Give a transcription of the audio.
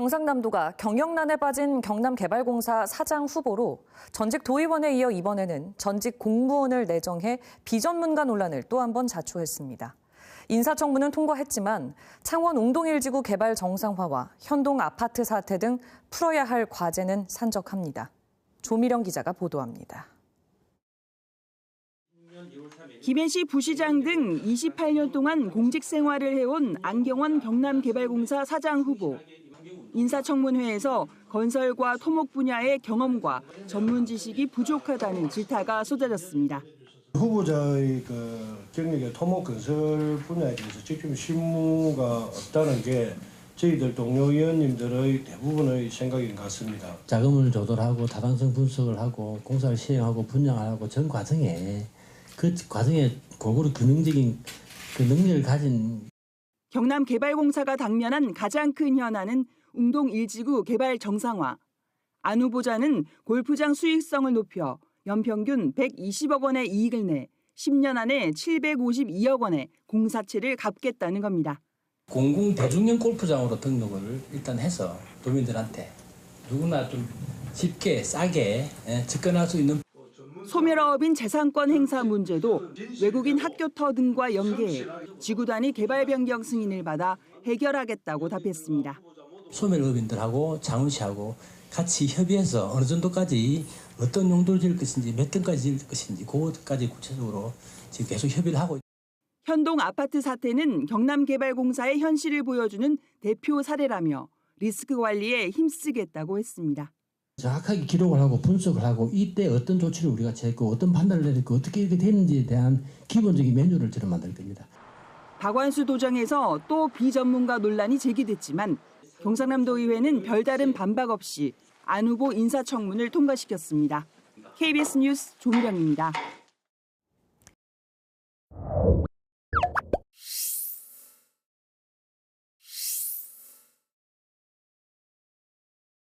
경상남도가 경영난에 빠진 경남개발공사 사장 후보로 전직 도의원에 이어 이번에는 전직 공무원을 내정해 비전문가 논란을 또 한 번 자초했습니다. 인사청문은 통과했지만 창원 웅동일지구 개발 정상화와 현동 아파트 사태 등 풀어야 할 과제는 산적합니다. 조미령 기자가 보도합니다. 김해 시 부시장 등 28년 동안 공직 생활을 해온 안경원 경남개발공사 사장 후보. 인사청문회에서 건설과 토목 분야의 경험과 전문 지식이 부족하다는 질타가 쏟아졌습니다. 후보자의 그 경력의 토목 건설 분야에 대해서 직접 실무가 없다는 게 저희들 동료 의원님들의 대부분의 생각인 것 같습니다. 자금을 조달하고 타당성 분석을 하고 공사를 시행하고 분양을 하고 전 과정에 그 과정에 골고루 균형적인 그 능력을 가진 경남개발공사가 당면한 가장 큰 현안은 웅동 1지구 개발 정상화. 안 후보자는 골프장 수익성을 높여 연평균 120억 원의 이익을 내 10년 안에 752억 원의 공사채를 갚겠다는 겁니다. 공공 대중형 골프장으로 등록을 일단 해서 도민들한테 누구나 좀 쉽게 싸게 예, 접근할 수 있는 소멸업인 재산권 행사 문제도 외국인 학교터 등과 연계해 지구 단위 개발 변경 승인을 받아 해결하겠다고 답했습니다. 소멸업인들하고 장훈시하고 같이 협의해서 어느 정도까지 어떤 용도를 지을 것인지 몇 등까지 지을 것인지 그것까지 구체적으로 지금 계속 협의를 하고 현동 아파트 사태는 경남개발공사의 현실을 보여주는 대표 사례라며 리스크 관리에 힘쓰겠다고 했습니다. 정확하게 기록을 하고 분석을 하고 이때 어떤 조치를 우리가 취했고 어떤 판단을 내렸고 어떻게 이렇게 됐는지에 대한 기본적인 매뉴얼을 저는 만들 겁니다. 박완수 도정에서 또 비전문가 논란이 제기됐지만 경상남도 의회는 별다른 반박 없이 안 후보 인사청문을 통과시켰습니다. KBS 뉴스 조미령입니다.